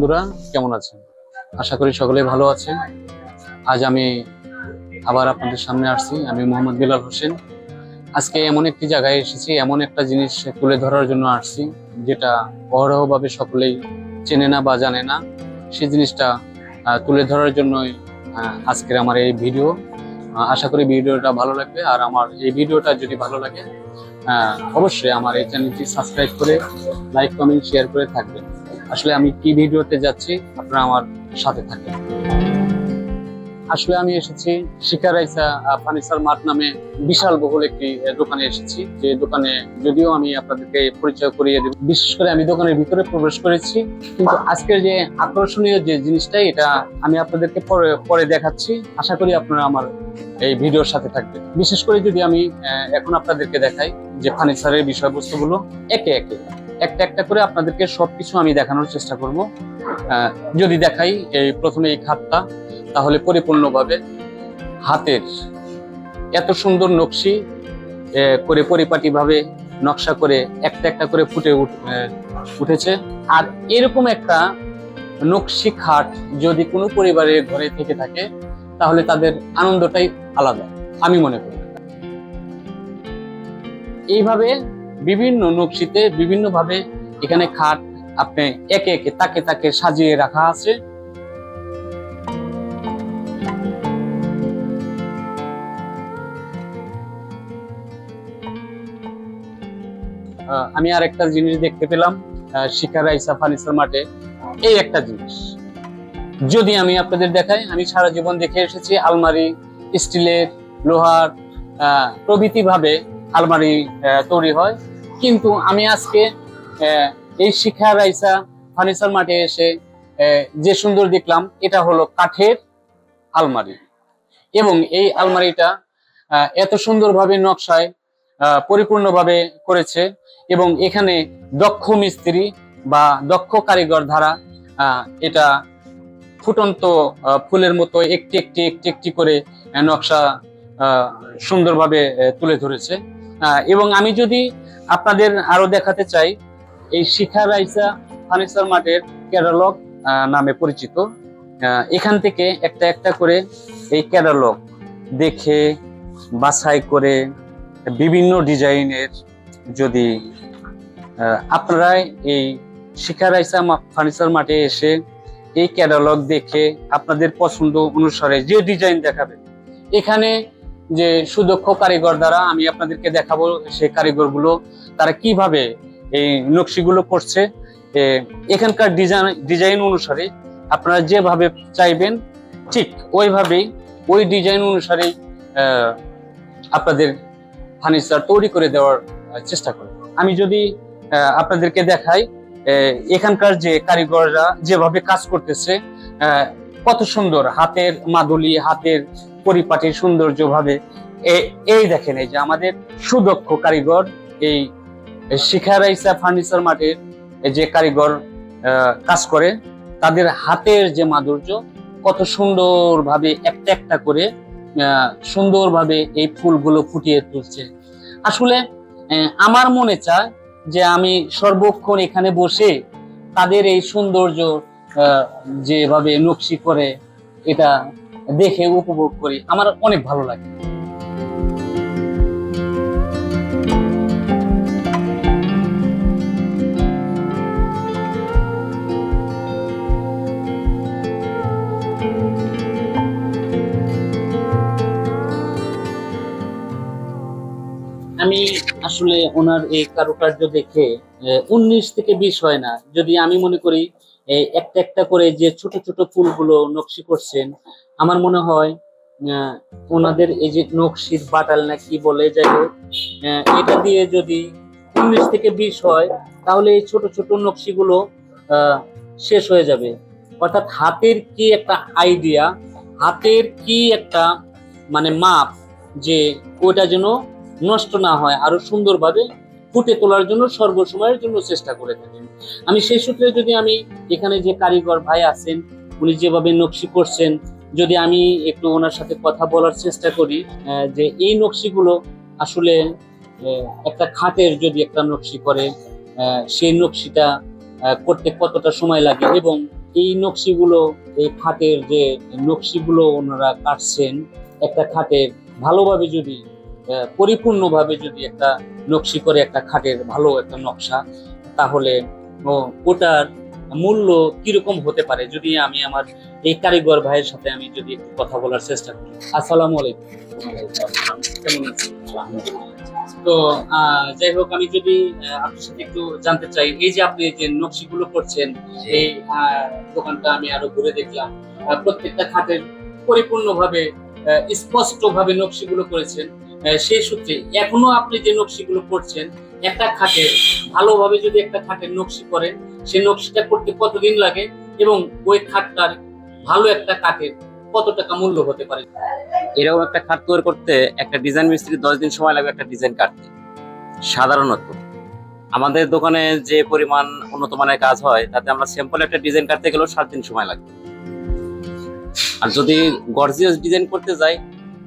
বন্ধুরা, কেমন আছেন? আশা করি সকলে ভালো আছেন। আজ আমি আবার আপনাদের সামনে আসছি। আমি মোহাম্মদ বিলাল হোসেন। আজকে এমন একটি জায়গায় এসেছি, এমন একটা জিনিস তুলে ধরার জন্য আসছি, যেটা অহরহভাবে সকলেই চেনে না বা জানে না। সেই জিনিসটা তুলে ধরার জন্যই আজকের আমার এই ভিডিও। আশা করি ভিডিওটা ভালো লাগবে। আর আমার এই ভিডিওটা যদি ভালো লাগে অবশ্যই আমার এই চ্যানেলটি সাবস্ক্রাইব করে লাইক, কমেন্ট, শেয়ার করে থাকবেন। আসলে আমি কি ভিডিওতে যাচ্ছি, আপনারা আমার সাথে থাকবেন আসলে আমি এসেছি শিকারাইসা ফার্নিচার মার্ট নামে বিশাল বহুল একটি দোকানে এসেছি। যে দোকানে যদিও আমি আপনাদেরকে পরিচয় করিয়ে দেব, বিশেষ করে আমি দোকানের ভিতরে প্রবেশ করেছি। কিন্তু আজকের যে আকর্ষণীয় যে জিনিসটা এটা আমি আপনাদেরকে পরে পরে দেখাচ্ছি। আশা করি আপনারা আমার এই ভিডিওর সাথে থাকবে বিশেষ করে যদি আমি এখন আপনাদেরকে দেখাই যে ফার্নিচারের বিষয়বস্তুগুলো একে একে। একটা একটা করে আপনাদেরকে সবকিছু আমি দেখানোর চেষ্টা করব। যদি দেখাই এই প্রথমে এই খাতটা, তাহলে পরিপূর্ণভাবে হাতের এত সুন্দর নকশি করে পরিপাটিভাবে নকশা করে একটা একটা করে ফুটে উঠ- উঠেছে। আর এরকম একটা নকশি খাট যদি কোনো পরিবারের ঘরে থেকে থাকে, তাহলে তাদের আনন্দটাই আলাদা, আমি মনে করি। এইভাবে বিভিন্ন নকশিতে বিভিন্ন ভাবে এখানে খাট আপনি একে একে তাকে তাকে সাজিয়ে রাখা আছে। আমি আর একটা জিনিস দেখতে পেলাম শিখা রাইসা ফার্নিচার মাঠে। এই একটা জিনিস। যদি আমি আপনাদের দেখাই আমি সারা জীবন দেখে এসেছি আলমারি স্টিলের লোহার আহ, প্রভৃতি ভাবে আলমারি তৈরি হয়। কিন্তু আমি আজকে এই শিখা রাইসা ফার্নিচার মাঠে এসে যে সুন্দর দেখলাম, এটা হলো কাঠের আলমারি। এবং এই আলমারিটা এত সুন্দরভাবে নকশায় পরিপূর্ণভাবে করেছে এবং এখানে দক্ষ মিস্ত্রি বা দক্ষ কারিগর ধারা এটা ফুটন্ত ফুলের মতো একটি একটি একটি একটি করে নকশা সুন্দরভাবে তুলে ধরেছে। এবং আমি যদি আপনাদের আরও দেখাতে চাই, এই শিখা রাইসা ফার্নিচার মার্টের ক্যাটালগ নামে পরিচিত। এখান থেকে একটা একটা করে এই ক্যাটালগ দেখে, বাছাই করে বিভিন্ন ডিজাইনের যদি আপনারা এই শিখা রাইসা ফার্নিচার মার্টে এসে এই ক্যাটালগ দেখে আপনাদের পছন্দ অনুসারে যে ডিজাইন দেখাবে, এখানে যে সুদক্ষ কারিগর দ্বারা আমি আপনাদেরকে দেখাবো সেই কারিগরগুলো, তারা কীভাবে এই নকশিগুলো করছে। এখানকার ডিজাইন ডিজাইন অনুসারে আপনারা যেভাবে চাইবেন, ঠিক ওইভাবেই ওই ডিজাইন অনুসারেই আপনাদের ফার্নিচার তৈরি করে দেওয়ার চেষ্টা করি আমি যদি আপনাদেরকে দেখাই এখানকার যে কারিগররা যেভাবে কাজ করতেছে কত সুন্দর হাতের মাদুলি, হাতের পরিপাটির সৌন্দর্য ভাবে এই দেখেন এই যে আমাদের সুদক্ষ কারিগর, এই শিখারাইসা ফার্নিচার মার্টের যে কারিগর কাজ করে, তাদের হাতের যে মাধুর্য, কত সুন্দরভাবে একটা একটা করে সুন্দরভাবে এই ফুলগুলো ফুটিয়ে তুলছে। আসলে আমার মনে চায় যে আমি সর্বক্ষণ এখানে বসে তাদের এই সৌন্দর্য যেভাবে নকশি করে, এটা দেখে উপভোগ করি, আমার অনেক ভালো লাগে। আমি আসলে ওনার এই কারুকার্য দেখে উনিশ থেকে বিশ হয় না। যদি আমি মনে করি এই একটা একটা করে যে ছোট ছোট ফুলগুলো নকশি করছেন, আমার মনে হয় ওনাদের এই যে নকশির বাটাল না কি বলে, যাই হোক এটা দিয়ে যদি উনিশ থেকে বিশ হয়, তাহলে এই ছোট ছোট নকশিগুলো শেষ হয়ে যাবে। অর্থাৎ হাতের কি একটা আইডিয়া হাতের কি একটা মানে মাপ যে ওটা যেন নষ্ট না হয়, আরও সুন্দরভাবে ফুটে তোলার জন্য সর্বসময়ের জন্য চেষ্টা করে থাকেন। আমি সেই সূত্রে যদি আমি এখানে যে কারিগর ভাই আছেন, উনি যেভাবে নকশি করছেন, যদি আমি একটু ওনার সাথে কথা বলার চেষ্টা করি যে এই নকশিগুলো আসলে একটা খাটের যদি একটা নকশি করে সেই নকশিটা করতে কতটা সময় লাগে এবং এই নকশিগুলো, এই খাটের যে নকশিগুলো ওনারা কাটছেন, একটা খাটের ভালোভাবে যদি পরিপূর্ণভাবে যদি একটা নকশি করে একটা খাটের ভালো একটা নকশা তাহলে ওটার মূল্য কীরকম হতে পারে? যদি আমি আমার এই কারিগর ভাইয়ের সাথে আমি যদি একটু কথা বলার চেষ্টা করি। আসসালামু আলাইকুম। কেমন আছেন? তো আহ, যাই হোক আমি যদি আপনার সাথে একটু জানতে চাই এই যে আপনি যে নকশিগুলো করছেন এই দোকানটা আমি আরও ঘুরে দেখলাম প্রত্যেকটা খাটের পরিপূর্ণভাবে স্পষ্ট ভাবে নকশিগুলো করেছেন। সেই সূত্রে এখনও আপনি যে নকশিগুলো করছেন, একটা খাটের, ভালোভাবে যদি একটা খাটের নকশি করেন সেই নকশিটা করতে কতদিন লাগে এবং ওই খাটটার ভালো একটা কাঠের কত টাকা মূল্য হতে পারে? এরকম একটা খাট তৈরি করতে একটা ডিজাইন মিস্ত্রি দশ দিন সময় লাগবে একটা ডিজাইন কাটতে। সাধারণত। আমাদের দোকানে যে পরিমাণ উন্নত মানের কাজ হয়, তাতে আমরা সিম্পল একটা ডিজাইন কাটতে গেলেও সাত দিন সময় লাগবে। আর যদি গর্জিয়াস ডিজাইন করতে যাই,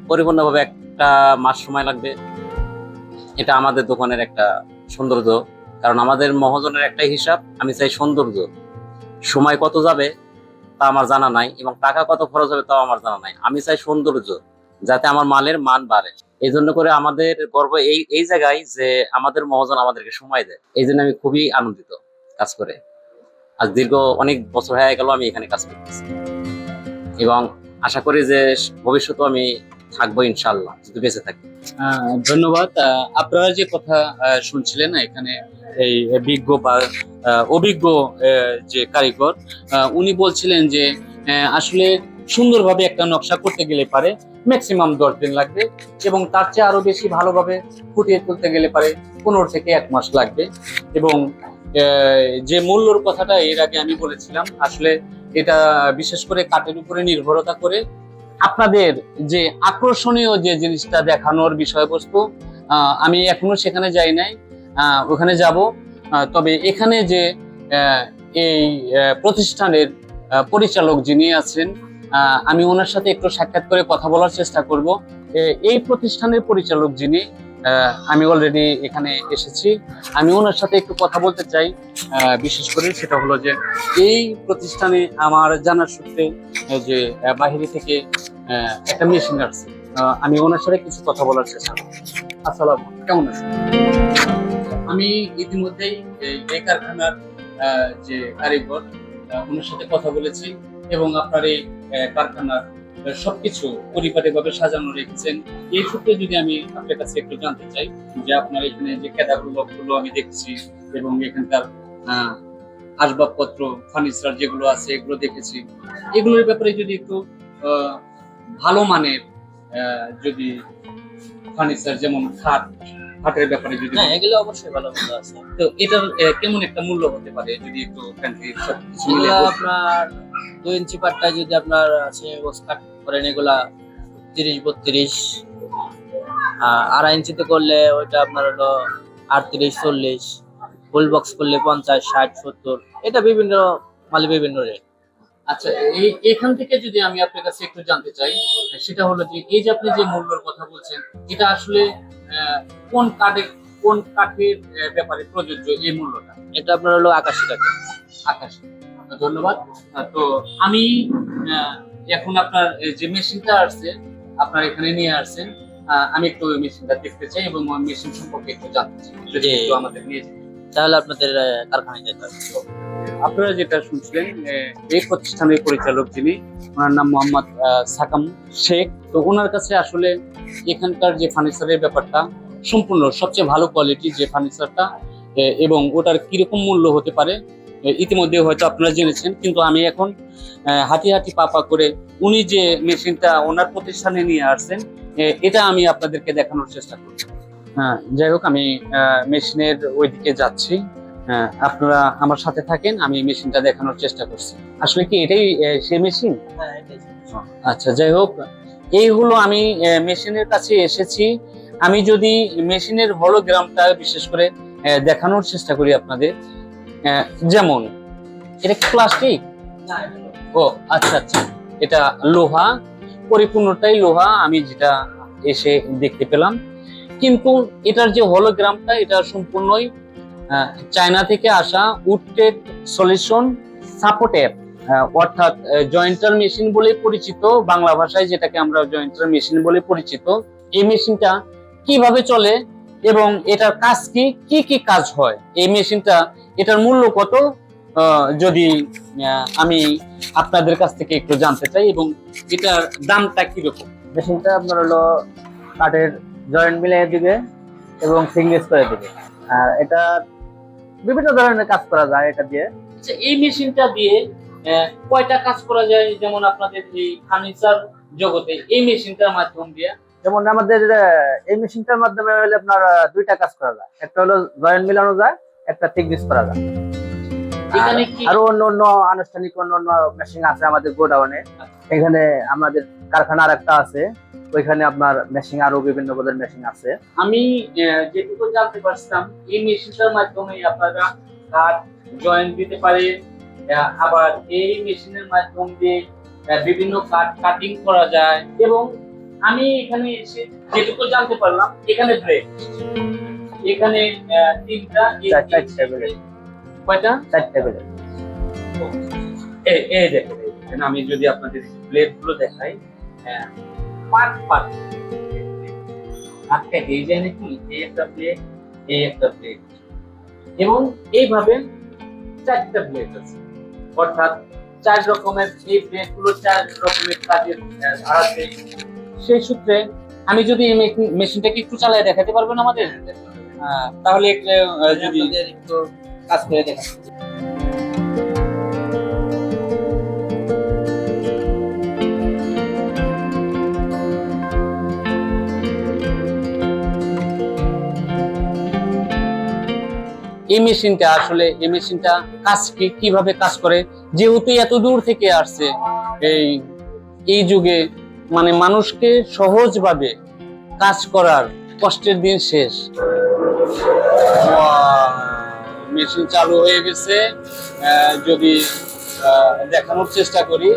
পরিপূর্ণভাবে একটা মাস সময় লাগবে। এটা আমাদের দোকানের একটা সৌন্দর্য। কারণ আমাদের মহাজনের একটা হিসাব, আমি চাই সৌন্দর্য। সময় কত যাবে তা আমার জানা নাই এবং টাকা কত খরচ হবে তাও আমার জানা নাই। আমি চাই সৌন্দর্য, যাতে আমার মালের মান বাড়ে। এই জন্য করে আমাদের গর্ব এই এই জায়গায় যে আমাদের মহাজন আমাদেরকে সময় দেয়। এই জন্য আমি খুবই আনন্দিত কাজ করে। আজ দীর্ঘ অনেক বছর হয়ে গেল আমি এখানে কাজ করতেছি। এবং আশা করি যে ভবিষ্যতেও আমি থাকব ইনশাল্লাহ যদি বেঁচে থাকি। ধন্যবাদ। আপনারা যে কথা শুনছিলেন এখানে এই বিজ্ঞ বা অভিজ্ঞ যে কারিগর উনি বলছিলেন যে আসলে সুন্দরভাবে একটা নকশা করতে গেলে পারে ম্যাক্সিমাম দশ দিন লাগবে এবং তার চেয়ে আরও বেশি ভালোভাবে ফুটিয়ে তুলতে গেলে পারে পনেরো থেকে এক মাস লাগবে এবং যে মূল্যর কথাটা এর আগে আমি বলেছিলাম, আসলে এটা বিশেষ করে কাঠের উপরে নির্ভরতা করে আপনাদের যে আকর্ষণীয় যে জিনিসটা দেখানোর বিষয়বস্তু আমি এখনও সেখানে যাই নাই ওখানে যাব তবে এখানে যে এই প্রতিষ্ঠানের পরিচালক যিনি আছেন আমি ওনার সাথে একটু সাক্ষাৎ করে কথা বলার চেষ্টা করব। এই প্রতিষ্ঠানের পরিচালক যিনি আমি অলরেডি এখানে এসেছি। আমি ওনার সাথে একটু কথা বলতে চাই বিশেষ করে সেটা হলো যে, এই প্রতিষ্ঠানে আমার জানার সূত্রে, যে বাহিরে থেকে একটা মেশিন আহ, আমি ওনার সাথে কিছু কথা বলার চেষ্টা করব। আসসালাম কেমন আছেন? আমি ইতিমধ্যেই এই কারখানার যে কারিগর ওনার সাথে কথা বলেছি এবং আপনার এই কারখানার সবকিছু পরিপাটিভাবে সাজানো রেখেছেন। এই সূত্রে যদি আমি আপনার কাছে একটু জানতে চাই যে আপনার এখানে যে কেদারগুলো গুলো আমি দেখছি এবং এখানকার আসবাবপত্র ফার্নিচার যেগুলো আছে এগুলো দেখেছি। এগুলোর ব্যাপারে যদি একটু ভালো মানের যদি ফার্নিচার যেমন খাট খাটের ব্যাপারে যদি হ্যাঁ এগুলো অবশ্যই ভালো মন্দ আছে। তো এটার কেমন একটা মূল্য হতে পারে যদি একটু ফ্যান্সি সবকিছু মিলে আপনার দুই ইঞ্চি পাট্টায় যদি আপনার আছে কাট করেন এগুলা তিরিশ বত্রিশ আড়াই ইঞ্চিতে করলে ওইটা আপনার হলো আটত্রিশ চল্লিশ ফুল বক্স করলে পঞ্চাশ ষাট সত্তর এটা বিভিন্ন মালে বিভিন্ন রেট আচ্ছা এই এখান থেকে যদি আমি আপনার কাছে একটু জানতে চাই সেটা হলো যে এই যে আপনি যে মূল্যের কথা বলছেন এটা আসলে কোন কাঠের কোন কাঠের ব্যাপারে প্রযোজ্য এই মূল্যটা? এটা আপনার হলো আকাশি টাকা আকাশ। ধন্যবাদ। তো আমি আহ, এখন আপনার যে মেশিনটা আসছে আপনার এখানে নিয়ে আসছেন আহ, আমি একটু ওই মেশিনটা দেখতে চাই এবং ওই মেশিন সম্পর্কে একটু জানতে চাই। যদি একটু আমাদের নিয়ে যেতেন। তাহলে আপনাদের কারখানায় যেতে হবে। আপনারা যেটা শুনছিলেন এই প্রতিষ্ঠানের পরিচালক যিনি, ওনার নাম মোহাম্মদ সাকাম শেখ। তো ওনার কাছে আসলে এখানকার যে ফার্নিচারের ব্যাপারটা সম্পূর্ণ, সবচেয়ে ভালো কোয়ালিটির যে ফার্নিচারটা এবং ওটার কীরকম মূল্য হতে পারে ইতিমধ্যে হয়তো আপনারা জেনেছেন। কিন্তু আমি এখন হাঁটি হাঁটি পাপা করে উনি যে মেশিনটা ওনার প্রতিষ্ঠানে নিয়ে আসছেন এটা আমি আপনাদেরকে দেখানোর চেষ্টা করছি। যাই হোক আমি মেশিনের ওইদিকে যাচ্ছি। হ্যাঁ, আপনারা আমার সাথে থাকেন আমি মেশিনটা দেখানোর চেষ্টা করছি। আসলে কি এটাই সেই মেশিন? হ্যাঁ আচ্ছা যাই হোক এই হলো আমি মেশিনের কাছে এসেছি। আমি যদি মেশিনের হলোগ্রামটা বিশেষ করে দেখানোর চেষ্টা করি আপনাদের যেমন এটা কি প্লাস্টিক ও আচ্ছা আচ্ছা এটা লোহা। পরিপূর্ণটাই লোহা আমি যেটা এসে দেখতে পেলাম। কিন্তু এটার যে হলোগ্রামটা এটা সম্পূর্ণই চায়না থেকে আসা উডটেড সলিউশন সাপোর্টের অর্থাৎ জয়েন্টার মেশিন বলে পরিচিত বাংলা ভাষায় যেটাকে আমরা জয়েন্টার মেশিন বলে পরিচিত। এই মেশিনটা কীভাবে চলে এবং এটার কাজ কি কি কি কাজ হয়? এই মেশিনটা, এটার মূল্য কত? যদি আমি আপনাদের কাছ থেকে একটু জানতে চাই এবং এটার দামটা কীরকম? মেশিনটা আপনার হলো কাঠের জয়েন্ট মিলে দিবে এবং ফিঙ্গেস করে দিবে আর এটা বিভিন্ন ধরনের কাজ করা যায় এটা দিয়ে। আচ্ছা এই মেশিনটা দিয়ে কয়টা কাজ করা যায়? যেমন আপনাদের এই ফার্নিচার জগতে এই মেশিনটার মাধ্যম দিয়ে। যেমন আমাদের এই মেশিনটার মাধ্যমে হলে আপনার দুইটা কাজ করা যায়। একটা হলো জয়েন্ট মিলানো যায় একটা থিকনেস করা যায়। আরও অন্য অন্য আনুষ্ঠানিক অন্য অন্য মেশিন আছে আমাদের গোডাউনে। এখানে আমাদের কারখানা আর একটা আছে ওইখানে আপনার মেশিন আরও বিভিন্ন পদের মেশিন আছে। আমি যেটুকু জানতে পারছিলাম এই মেশিনটার মাধ্যমে আপনারা কাঠ জয়েন্ট দিতে পারে আবার এই মেশিনের মাধ্যম দিয়ে বিভিন্ন কাঠ কাটিং করা যায় এবং আমি এখানে এসে যেটুকু জানতে পারলাম এখানে ব্রেক এখানে তিনটা চারটা blade। কয়টা? চার টেবিলে এই এই দেখেন আমি যদি আপনাদের প্লেটগুলো দেখাই ডিজাইনে কি এই একটা প্লেট এই একটা প্লেট এবং এইভাবে চারটা প্লেট আছে। অর্থাৎ চার রকমের এই চার রকমের কাজের ধারাতে সেই সূত্রে আমি যদি এই মেশিনটাকে একটু চালায় দেখাতে পারবেন আমাদের? আহ, তাহলে যদি একটু কাজ করে দেখা এই মেশিনটা আসলে, এই মেশিনটা কাজ কি, কীভাবে কাজ করে? যেহেতু এত দূর থেকে আসছে, এই এই যুগে মানে মানুষকে সহজভাবে কাজ করার কষ্টের দিন শেষ। মেশিন চালু হয়ে গেছে। যদি দেখানোর চেষ্টা করি।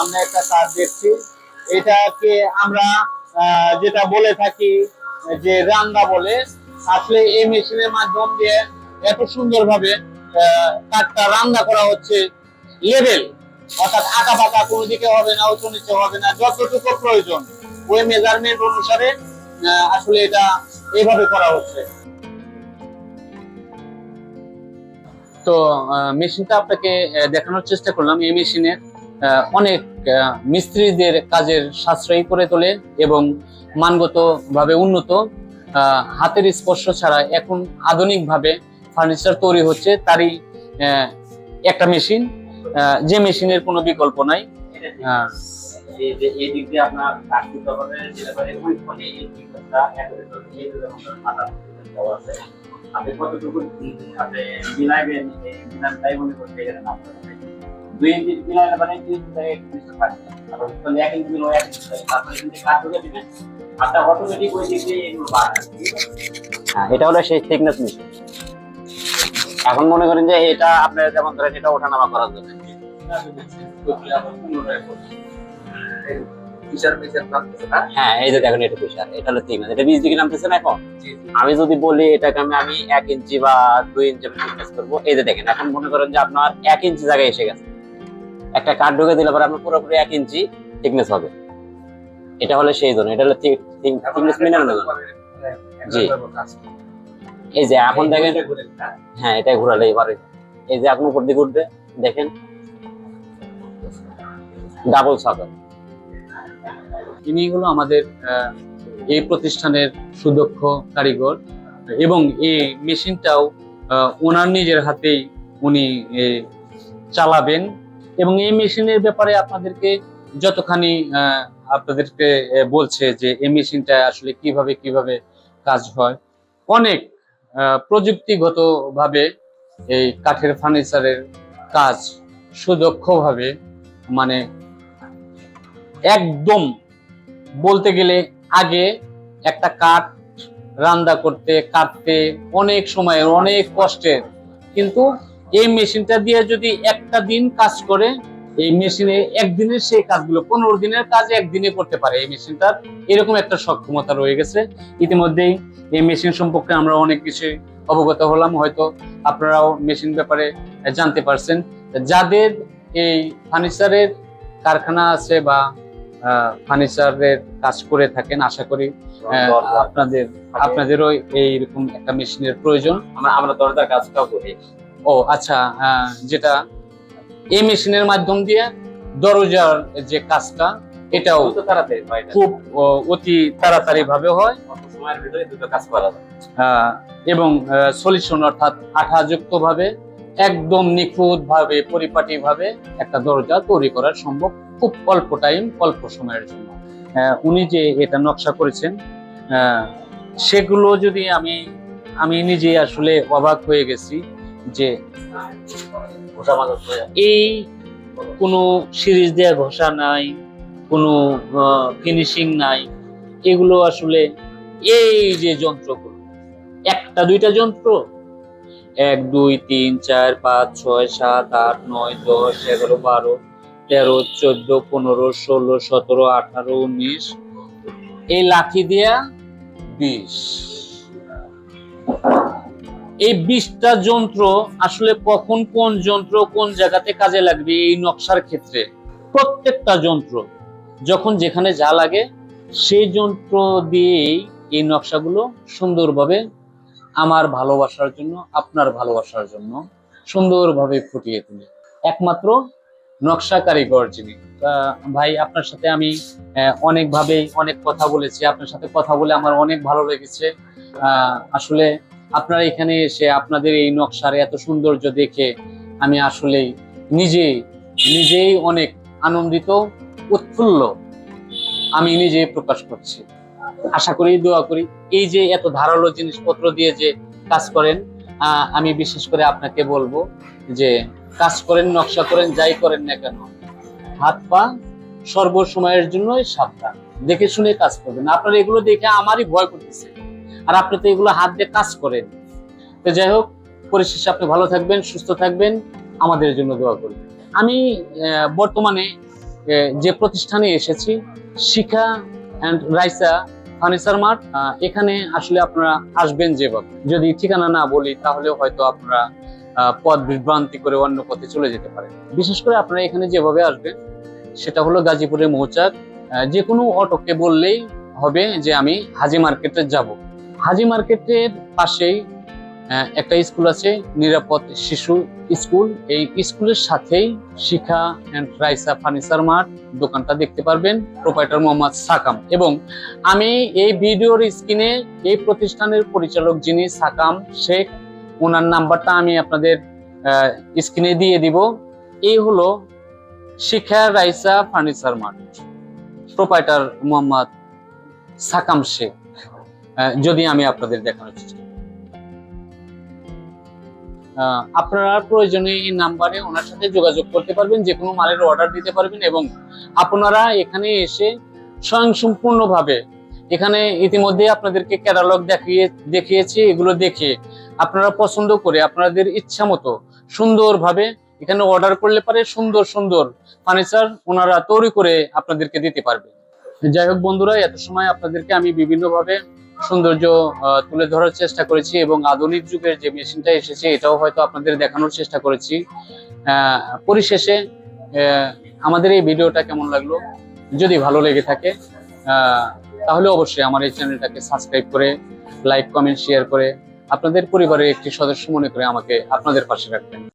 আমরা একটা কাজ দেখছি। এটাকে আমরা যেটা বলে থাকি, যে রান্না বলে, আসলে এই মেশিনের মাধ্যম দিয়ে এত সুন্দরভাবে কাঠটা রান্না করা হচ্ছে লেভেল অর্থাৎ আঁকা পাকা কোনো দিকে হবে না, উঁচু নিচে হবে না, যতটুকু প্রয়োজন, ওই মেজারমেন্ট অনুসারে আসলে এটা এইভাবে করা হচ্ছে। তো মেশিনটা আপনাকে দেখানোর চেষ্টা করলাম, এই মেশিনের। অনেক মিস্ত্রিদের কাজের সাশ্রয়ী করে তোলে এবং মানগত ভাবে উন্নত হাতের স্পর্শ ছাড়া এখন আধুনিকভাবে ফার্নিচার তৈরি হচ্ছে, তারই একটা মেশিন। যে মেশিনের কোনো বিকল্প নাই। আপনার আপনি কতটুকু মিলানটাই মনে করতে গেলে না দুই ইঞ্চি মিলাইলে মানে তিন ইঞ্চি জায়গায় একটু বেশি থাকবে তারপর তাহলে এক ইঞ্চি মিলো এক ইঞ্চি তারপরে কিন্তু কাজ ঢুকে দিবেন আপনার অটোমেটিক ওই দিক দিয়ে এগুলো বার হবে, ঠিক আছে? হ্যাঁ এটা হলো সেই থিকনেস মেশিন এখন মনে করেন যে এটা আপনার যেমন ধরেন এটা ওঠানামা করার জন্য। হ্যাঁ এই যে দেখেন এটা প্রেশার এটা হলো থিকনেস এটা বিশ নামতেছে না এখন? আমি যদি বলি এটাকে আমি আমি এক ইঞ্চি বা দুই ইঞ্চি থিকনেস করব। এই যে দেখেন এখন মনে করেন যে আপনার এক ইঞ্চি জায়গায় এসে গেছে। একটা কাঠ ঢুকে দিলে পরে আপনার পুরোপুরি এক ইঞ্চি থিকনেস হবে। এটা হলো সেই জন্য এটা হলো থিকনেস মিনারেল জি। এই যে এখন দেখেন হ্যাঁ এটাই ঘোরালে এবারে। এই যে এখন উপর দিকে উঠবে দেখেন। ডাবল সাকার ইনি হলো আমাদের আহ, এই প্রতিষ্ঠানের সুদক্ষ কারিগর এবং এই মেশিনটাও আহ, ওনার নিজের হাতেই উনি চালাবেন। এবং এই মেশিনের ব্যাপারে আপনাদেরকে যতখানি আপনাদেরকে বলছে যে এই মেশিনটা আসলে কীভাবে কীভাবে কাজ হয়, অনেক প্রযুক্তিগতভাবে এই কাঠের ফার্নিচারের কাজ সুদক্ষভাবে মানে একদম বলতে গেলে আগে একটা কাঠ রান্দা করতে, কাটতে অনেক সময়ের, অনেক কষ্টের, কিন্তু এই মেশিনটা দিয়ে যদি একটা দিন কাজ করে এই মেশিনে একদিনের সেই কাজগুলো পনেরো দিনের কাজ একদিনে করতে পারে এই মেশিনটার। এরকম একটা সক্ষমতা রয়ে গেছে। ইতিমধ্যেই এই মেশিন সম্পর্কে আমরা অনেক কিছু অবগত হলাম। হয়তো আপনারাও মেশিন ব্যাপারে জানতে পারছেন। যাদের এই ফার্নিচারের কারখানা আছে বা ফার্নিচারের কাজ করে থাকেন আশা করি আপনাদের আপনাদেরও এইরকম একটা মেশিনের প্রয়োজন। আমরা আমরা দরজার কাজটাও করি। ও আচ্ছা আহ, যেটা এই মেশিনের মাধ্যম দিয়ে দরজার যে কাজটা এটাও হয় খুব অতি তাড়াতাড়ি ভাবে হয়। সময়ের ভিতরে দুটো কাজ করা যায়। এবং সলিউশন অর্থাৎ আঠাযুক্ত ভাবে একদম নিখুঁত ভাবে পরিপাটি ভাবে একটা দরজা তৈরি করা সম্ভব খুব অল্প টাইম অল্প সময়ের জন্য। উনি যে এটা নকশা করেছেন সেগুলো যদি আমি আমি নিজে আসলে অবাক হয়ে গেছি যে এই কোনো সিরিজ দেওয়া ঘষা নাই, কোনো ফিনিশিং নাই। এগুলো আসলে এই যে যন্ত্রগুলো একটা দুইটা যন্ত্র? এক, দুই, তিন, চার, পাঁচ, ছয়, সাত, আট, নয়, দশ, এগারো, বারো, তেরো, চোদ্দ, পনেরো, ষোলো, সতেরো, আঠারো, উনিশ, এই লাঠি দেয়া বিশ। এই বিশটা যন্ত্র আসলে কখন কোন যন্ত্র কোন জায়গাতে কাজে লাগবে এই নকশার ক্ষেত্রে? প্রত্যেকটা যন্ত্র, যখন যেখানে যা লাগে, সেই যন্ত্র দিয়েই এই নকশাগুলো সুন্দরভাবে আমার ভালোবাসার জন্য, আপনার ভালোবাসার জন্য সুন্দরভাবে ফুটিয়ে তুলে। একমাত্র নকশা কারিগর যিনি। ভাই, আপনার সাথে আমি অনেকভাবেই অনেক কথা বলেছি। আপনার সাথে কথা বলে আমার অনেক ভালো লেগেছে। আসলে আপনারা এখানে এসে আপনাদের এই নকশার এত সৌন্দর্য দেখে আমি আসলে নিজে নিজেই অনেক আনন্দিত, উৎফুল্ল। আমি নিজে প্রকাশ করছি। আশা করি, দোয়া করি, এই যে এত ধারালো জিনিসপত্র দিয়ে যে কাজ করেন আমি বিশেষ করে আপনাকে বলব যে কাজ করেন, নকশা করেন, যাই করেন না কেন, হাত পা সর্বসময়ের জন্যই সাবধান। দেখে শুনে কাজ করবেন। আপনারা এগুলো দেখে আমারই ভয় করতেছে। আর আপনি তো এগুলো হাত দিয়ে কাজ করেন। তো যাই হোক, পরিশেষে আপনি ভালো থাকবেন, সুস্থ থাকবেন, আমাদের জন্য দোয়া করবেন। আমি বর্তমানে যে প্রতিষ্ঠানে এসেছি, Shikha and Raisa furniture mart এখানে আসলে আপনারা আসবেন যেভাবে যদি ঠিকানা না বলি তাহলে হয়তো আপনারা পথ বিভ্রান্তি করে অন্য পথে চলে যেতে পারেন। বিশেষ করে আপনারা এখানে যেভাবে আসবেন, সেটা হলো গাজীপুরের মৌচাক যে কোনো অটোকে বললেই হবে যে আমি হাজি মার্কেটে যাব। হাজি মার্কেটের পাশেই একটা স্কুল আছে, নিরাপদ শিশু স্কুল। এই স্কুলের সাথেই Shikha and Raisa furniture mart দোকানটা দেখতে পারবেন প্রোপাইটার মোহাম্মদ সাকাম। এবং আমি এই ভিডিওর স্ক্রিনে এই প্রতিষ্ঠানের পরিচালক যিনি সাকাম শেখ, ওনার নাম্বারটা আমি আপনাদের স্ক্রিনে দিয়ে দিব। এই হলো Shikha Raisa furniture mart proprietor Mohammad Sakam Sheikh. যদি আমি আপনাদের দেখানোর চেষ্টা আপনারা প্রয়োজনে এই নাম্বারে ওনার সাথে যোগাযোগ করতে পারবেন যে কোনো মালের অর্ডার দিতে পারবেন এবং আপনারা এখানে এসে স্বয়ংসম্পূর্ণভাবে এখানে ইতিমধ্যে আপনাদেরকে ক্যাটালগ দেখিয়ে, দেখিয়েছি, এগুলো দেখে আপনারা পছন্দ করে আপনাদের ইচ্ছা মতো সুন্দরভাবে এখানে অর্ডার করলে পারে সুন্দর সুন্দর ফার্নিচার ওনারা তৈরি করে আপনাদেরকে দিতে পারবে। যাই হোক বন্ধুরা, এত সময় আপনাদেরকে আমি বিভিন্নভাবে সৌন্দর্য তুলে ধরার চেষ্টা করেছি এবং আধুনিক যুগের যে মেশিনটা এসেছে, এটাও হয়তো আপনাদের দেখানোর চেষ্টা করেছি। পরিশেষে আমাদের এই ভিডিওটা কেমন লাগল? যদি ভালো লেগে থাকে তাহলে অবশ্যই আমার এই চ্যানেলটাকে সাবস্ক্রাইব করে, লাইক, কমেন্ট, শেয়ার করে আপনাদের পরিবারের একটি সদস্য মনে করে আমাকে আপনাদের পাশে রাখবেন।